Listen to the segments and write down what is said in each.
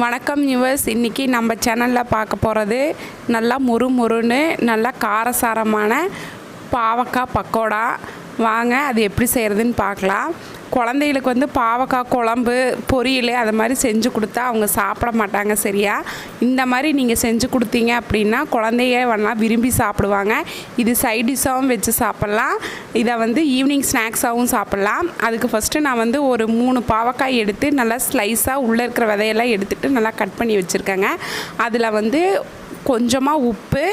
வணக்கம் நியூவர்ஸ் இன்றைக்கி நம்ம சேனலில் பார்க்க போகிறது நல்லா முறு முறுன்னு நல்லா காரசாரமான பாவக்காய் பக்கோடா. வாங்க அது எப்படி செய்கிறதுன்னு பார்க்கலாம். குழந்தைகளுக்கு வந்து பாவக்காய் குழம்பு பொரியல் அது மாதிரி செஞ்சு கொடுத்தா அவங்க சாப்பிட மாட்டாங்க சரியா? இந்த மாதிரி நீங்கள் செஞ்சு கொடுத்தீங்க அப்படின்னா குழந்தைய வேணால் விரும்பி சாப்பிடுவாங்க. இது சைட் டிஷ்ஷாகவும் வச்சு சாப்பிட்லாம். இதை வந்து ஈவினிங் ஸ்நாக்ஸாகவும் சாப்பிட்லாம். அதுக்கு ஃபஸ்ட்டு நான் வந்து ஒரு மூணு பாவக்காய் எடுத்து நல்லா ஸ்லைஸாக உள்ளே இருக்கிற விதையெல்லாம் எடுத்துகிட்டு நல்லா கட் பண்ணி வச்சுருக்கேங்க. அதில் வந்து கொஞ்சமாக உப்பு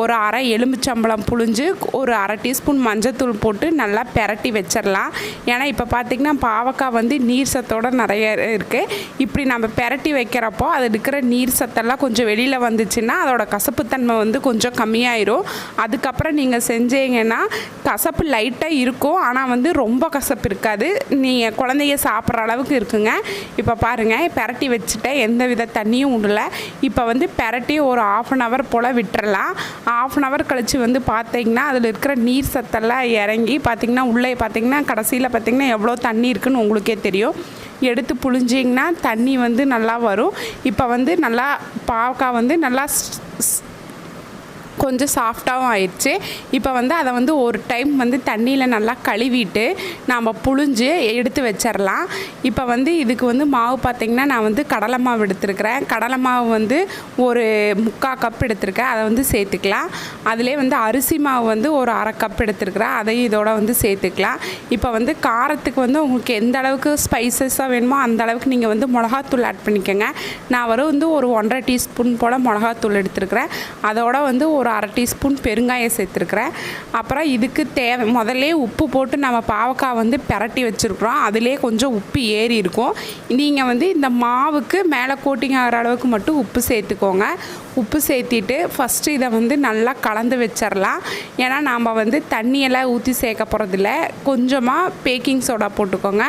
ஒரு அரை எலுமிச்சம்பழம் புழிஞ்சு ஒரு அரை டீஸ்பூன் மஞ்சத்தூள் போட்டு நல்லா பெரட்டி வச்சிடலாம் ஏன்னா இப்போ பார்த்திங்கன்னா பாவக்காய் வந்து நீர் சத்தோடு நிறைய இருக்குது இப்படி நம்ம பெரட்டி வைக்கிறப்போ அது இருக்கிற நீர் சத்தெல்லாம் கொஞ்சம் வெளியில் வந்துச்சுன்னா அதோடய கசப்புத்தன்மை வந்து கொஞ்சம் கம்மியாயிரும். அதுக்கப்புறம் நீங்கள் செஞ்சீங்கன்னா கசப்பு லைட்டாக இருக்கும். ஆனால் வந்து ரொம்ப கசப்பு இருக்காது. நீங்கள் குழந்தைய சாப்பிட்ற அளவுக்கு இருக்குங்க. இப்போ பாருங்கள் பெரட்டி வச்சுட்டேன். எந்த வித தண்ணியும் விடல இப்போ வந்து பெரட்டி ஒரு ஆஃப் அன் ஹவர் போல் விட்டுறலாம். ஆஃப் அன் ஹவர் கழித்து வந்து பார்த்தீங்கன்னா அதில் இருக்கிற நீர் சத்தெல்லாம் இறங்கி பார்த்திங்கன்னா உள்ளே பார்த்தீங்கன்னா கடைசியில் பார்த்தீங்கன்னா எவ்வளோ தண்ணி இருக்குன்னு உங்களுக்கே தெரியும். எடுத்து புழிஞ்சிங்கன்னா தண்ணி வந்து நல்லா வரும். இப்போ வந்து நல்லா பாவக்காய் வந்து நல்லா கொஞ்சம் சாஃப்டாகவும் ஆயிடுச்சு. இப்போ வந்து அதை வந்து ஒரு டைம் வந்து தண்ணியில் நல்லா கழுவிட்டு நாம் புழிஞ்சு எடுத்து வச்சிடலாம் இப்போ வந்து இதுக்கு வந்து மாவு பார்த்திங்கன்னா நான் வந்து கடலை மாவு எடுத்துருக்கிறேன். கடலை மாவு வந்து ஒரு முக்கால் கப் எடுத்திருக்கேன். அதை வந்து சேர்த்துக்கலாம். அதிலே வந்து அரிசி மாவு வந்து ஒரு அரை கப் எடுத்துருக்கிறேன். அதையும் இதோட வந்து சேர்த்துக்கலாம். இப்போ வந்து காரத்துக்கு வந்து உங்களுக்கு எந்த அளவுக்கு ஸ்பைசஸாக வேணுமோ அந்த அளவுக்கு நீங்கள் வந்து மிளகாத்தூள் ஆட் பண்ணிக்கோங்க. நான் வரும் வந்து ஒரு ஒன்றரை டீஸ்பூன் போல் மிளகாத்தூள் எடுத்துருக்கிறேன். அதோட வந்து ஒரு அரை டீஸ்பூன் பெருங்காயம் சேர்த்துருக்குறேன். அப்புறம் இதுக்கு தேவை முதல்ல உப்பு போட்டு நம்ம பாவக்காய் வந்து பெரட்டி வச்சுருக்குறோம். அதிலே கொஞ்சம் உப்பு ஏறி இருக்கும். நீங்கள் வந்து இந்த மாவுக்கு மேலே கோட்டிங் ஆகிற அளவுக்கு மட்டும் உப்பு சேர்த்துக்கோங்க. உப்பு சேர்த்திட்டு ஃபஸ்ட்டு இதை வந்து நல்லா கலந்து வச்சிடலாம் ஏன்னா நாம் வந்து தண்ணியெல்லாம் ஊற்றி சேர்க்க போகிறதில்ல கொஞ்சமாக பேக்கிங் சோடா போட்டுக்கோங்க.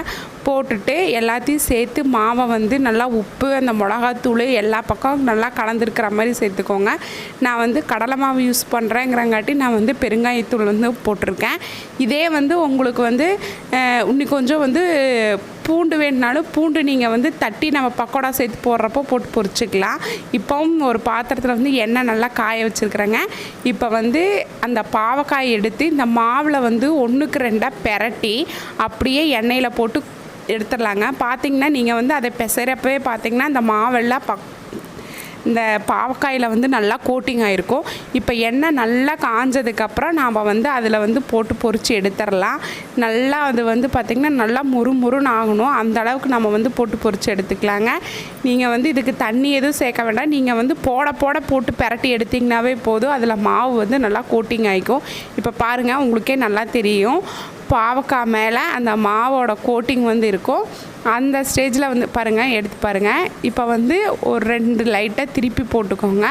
போட்டுட்டு எல்லாத்தையும் சேர்த்து மாவை வந்து நல்லா உப்பு அந்த மிளகாத்தூள் எல்லா பக்கம் நல்லா கலந்துருக்கிற மாதிரி சேர்த்துக்கோங்க. நான் வந்து கடலை மாவு யூஸ் பண்ணுறேங்கிறங்காட்டி நான் வந்து பெருங்காயத்தூள் வந்து போட்டிருக்கேன். இதே வந்து உங்களுக்கு வந்து இன்னி கொஞ்சம் வந்து பூண்டு வேணுனாலும் பூண்டு நீங்கள் வந்து தட்டி நம்ம பக்கோடா சேர்த்து போடுறப்போ போட்டு பொரிச்சுக்கலாம். இப்போவும் ஒரு பாத்திரத்தில் வந்து எண்ணெய் நல்லா காய வச்சுருக்குறேங்க. இப்போ வந்து அந்த பாவக்காய் எடுத்து இந்த மாவில் வந்து ஒன்றுக்கு ரெண்டாக பெரட்டி அப்படியே எண்ணெயில் போட்டு எடுத்துடலாங்க. பார்த்திங்கன்னா நீங்கள் வந்து அதை பிசைறப்பவே பார்த்தீங்கன்னா அந்த மாவெல்லாம் பக் இந்த பாவக்காயில் வந்து நல்லா கோட்டிங் ஆகிருக்கும் இப்போ எண்ணெய் நல்லா காஞ்சதுக்கப்புறம் நாம் வந்து அதில் வந்து போட்டு பொரித்து எடுத்துடலாம். நல்லா அது வந்து பார்த்திங்கன்னா நல்லா முறு முறுன்னு ஆகணும். அந்த அளவுக்கு நம்ம வந்து போட்டு பொரித்து எடுத்துக்கலாங்க. நீங்கள் வந்து இதுக்கு தண்ணி எதுவும் சேர்க்க வேண்டாம். நீங்கள் வந்து போட போட போட்டு பெரட்டி எடுத்திங்கனாவே போதும். அதில் மாவு வந்து நல்லா கோட்டிங் ஆகிக்கும் இப்போ பாருங்கள் உங்களுக்கே நல்லா தெரியும். பாவக்காய் மேலே அந்த மாவோட கோட்டிங் வந்து இருக்கும். அந்த ஸ்டேஜில் வந்து பாருங்கள் எடுத்து பாருங்கள் இப்போ வந்து ஒரு ரெண்டு லைட்டை திருப்பி போட்டுக்கோங்க.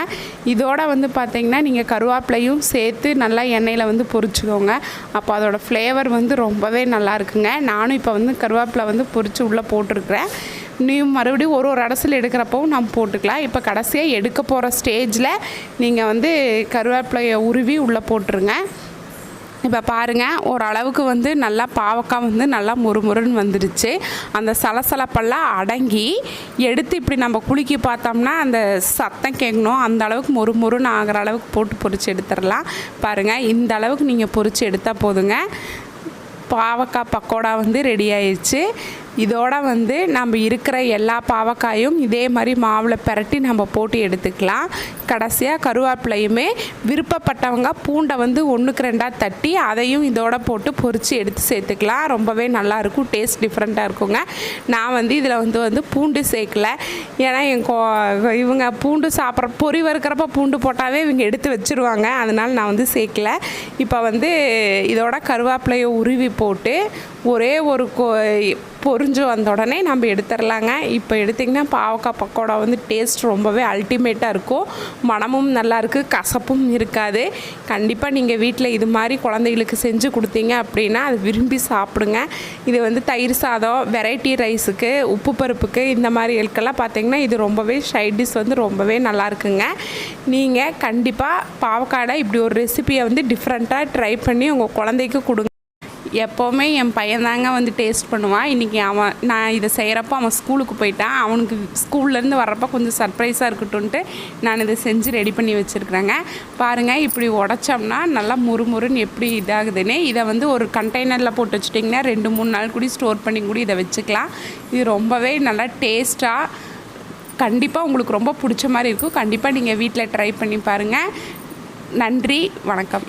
இதோட வந்து பார்த்திங்கன்னா நீங்கள் கருவேப்பிலையும் சேர்த்து நல்லா எண்ணெயில் வந்து பொரிச்சுக்கோங்க. அப்போ அதோடய ஃப்ளேவர் வந்து ரொம்பவே நல்லா இருக்குங்க. நானும் இப்போ வந்து கருவேப்பிலை வந்து பொரித்து உள்ளே போட்டிருக்கிறேன். நீ மறுபடியும் ஒரு ஒரு அடசில் எடுக்கிறப்பவும் நம்ம போட்டுக்கலாம். இப்போ கடைசியாக எடுக்க போகிற ஸ்டேஜில் நீங்கள் வந்து கருவேப்பிலையை உருவி உள்ளே போட்டுருங்க. இப்போ பாருங்கள் ஓரளவுக்கு வந்து நல்லா பாவக்காய் வந்து நல்லா முறுமுறுன்னு வந்துடுச்சு. அந்த சலசலப்பெல்லாம் அடங்கி எடுத்து இப்படி நம்ம குலுக்கி பார்த்தோம்னா அந்த சத்தம் கேட்கணும். அந்த அளவுக்கு முறுமுறுன்னு ஆகிற அளவுக்கு போட்டு பொறிச்சு எடுத்துடலாம். பாருங்கள் இந்த அளவுக்கு நீங்கள் பொறிச்சு எடுத்தால் போதுங்க. பாவக்காய் பக்கோடா வந்து ரெடி ஆயிடுச்சு இதோட வந்து நம்ம இருக்கிற எல்லா பாவக்காயும் இதே மாதிரி மாவில் பிரட்டி நம்ம போட்டு எடுத்துக்கலாம். கடைசியாக கருவேப்பிலையுமே விருப்பப்பட்டவங்க பூண்டை வந்து ஒன்றுக்கு ரெண்டாக தட்டி அதையும் இதோட போட்டு பொரித்து எடுத்து சேர்த்துக்கலாம். ரொம்பவே நல்லாயிருக்கும் டேஸ்ட் டிஃப்ரெண்ட்டாக இருக்குங்க. நான் வந்து இதில் வந்து வந்து பூண்டு சேர்க்கல. ஏன்னா என் கோ இவங்க பூண்டு சாப்பிட்ற பொறி வறுக்கிறப்ப பூண்டு போட்டாவே இவங்க எடுத்து வச்சுருவாங்க. அதனால் நான் வந்து சேர்க்கல. இப்போ வந்து இதோட கருவேப்பிலையை உருவி போட்டு ஒரே ஒரு கொ பொரிஞ்சு வந்த உடனே நம்ம எடுத்துடலாங்க இப்போ எடுத்திங்கன்னா பாவக்காய் பக்கோடா வந்து டேஸ்ட் ரொம்பவே அல்டிமேட்டாக இருக்கும். மனமும் நல்லாயிருக்கு கசப்பும் இருக்காது. கண்டிப்பாக நீங்கள் வீட்டில் இது மாதிரி குழந்தைகளுக்கு செஞ்சு கொடுத்தீங்க அப்படின்னா அது விரும்பி சாப்பிடுங்க. இது வந்து தயிர் சாதம் வெரைட்டி ரைஸுக்கு உப்பு பருப்புக்கு இந்த மாதிரி இதுக்கெல்லாம் பார்த்தீங்கன்னா இது ரொம்பவே சைட் டிஷ் வந்து ரொம்பவே நல்லா இருக்குங்க. நீங்கள் கண்டிப்பாக பாவக்காடை இப்படி ஒரு ரெசிபியை வந்து டிஃப்ரெண்ட்டாக ட்ரை பண்ணி உங்கள் குழந்தைக்கு கொடுங்க. எப்போவுமே என் பையன்தாங்க வந்து டேஸ்ட் பண்ணுவான் இன்றைக்கி அவன் நான் இதை செய்கிறப்போ அவன் ஸ்கூலுக்கு போயிட்டான். அவனுக்கு ஸ்கூல்லேருந்து வர்றப்போ கொஞ்சம் சர்ப்ரைஸாக இருக்கட்டும்ன்ட்டு நான் இதை செஞ்சு ரெடி பண்ணி வச்சுருக்குறேங்க. பாருங்கள் இப்படி உடச்சோம்னா நல்லா முறுமுறுன்னு எப்படி இதாகுதுன்னு. இதை வந்து ஒரு கண்டெய்னரில் போட்டு வச்சுட்டிங்கன்னா ரெண்டு மூணு நாள் கூட ஸ்டோர் பண்ணி கூட இதை வச்சுக்கலாம். இது ரொம்பவே நல்லா டேஸ்ட்டாக கண்டிப்பாக உங்களுக்கு ரொம்ப பிடிச்ச மாதிரி இருக்கும். கண்டிப்பாக நீங்கள் வீட்டில் ட்ரை பண்ணி பாருங்கள் நன்றி வணக்கம்.